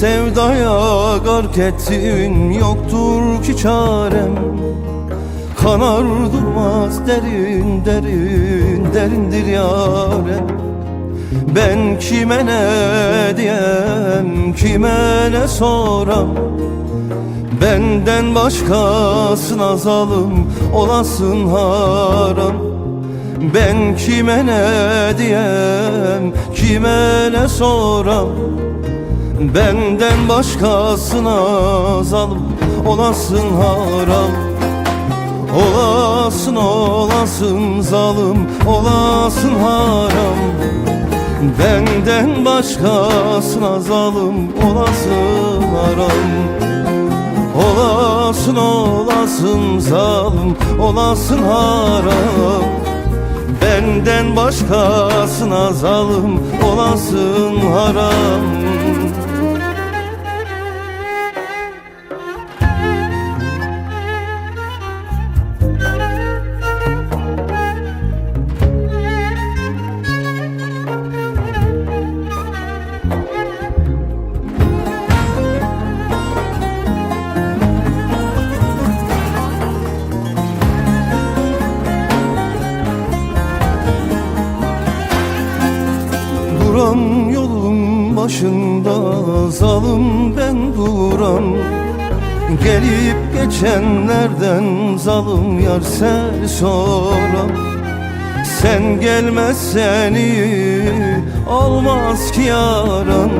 sevdaya gark ettin Yoktur ki çarem. Kanar durmaz derin derin derindir yarem. Ben kime ne diyem kime ne soram? Benden başkasına zalim olasın haram. Ben kime ne diyem kime ne soram Benden başkasına zalim olasın haram. Olasın olasın zalim olasın haram. Benden başkasına zalim olasın haram. Olasın olasın zalim olasın haram. Benden başkasına zalim olasın haram başında zalim ben duram Gelip geçenlerden zalim yar sen soram Sen gelmezsen iyi olmaz ki yaram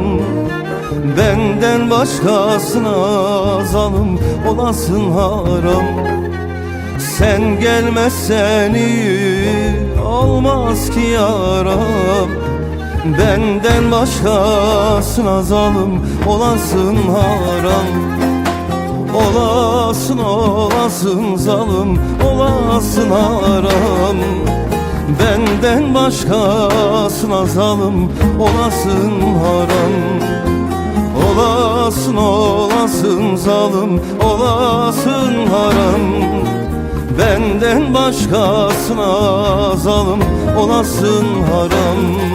Benden başkasına zalim olasın haram. Sen gelmezsen iyi olmaz ki yaram Benden başkasına zalim olasın haram. Olasın olasın zalim olasın haram. Benden başkasına zalim olasın haram. Olasın olasın zalim olasın haram. Benden başkasına zalim olasın haram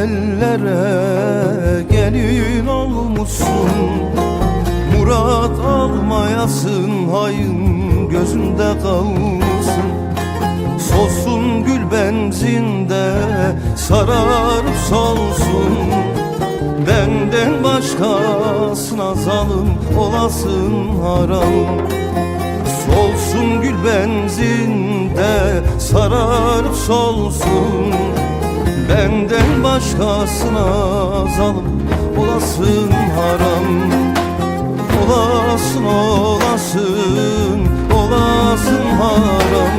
ellere gelin olmuşsun. Murat almayasın hayın gözünde kalsın Solsun gül benzinde sararıp solsun. Benden başkasına zalim olasın haram. Solsun gül benzinde sararıp solsun Benden başkasına zalim olasın haram. Olasın olasın olasın haram.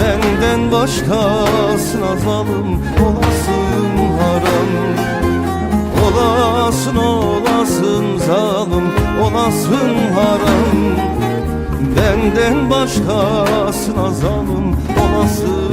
Benden başkasına zalim olasın haram. Olasın olasın zalim olasın haram. Benden başkasına zalim olasın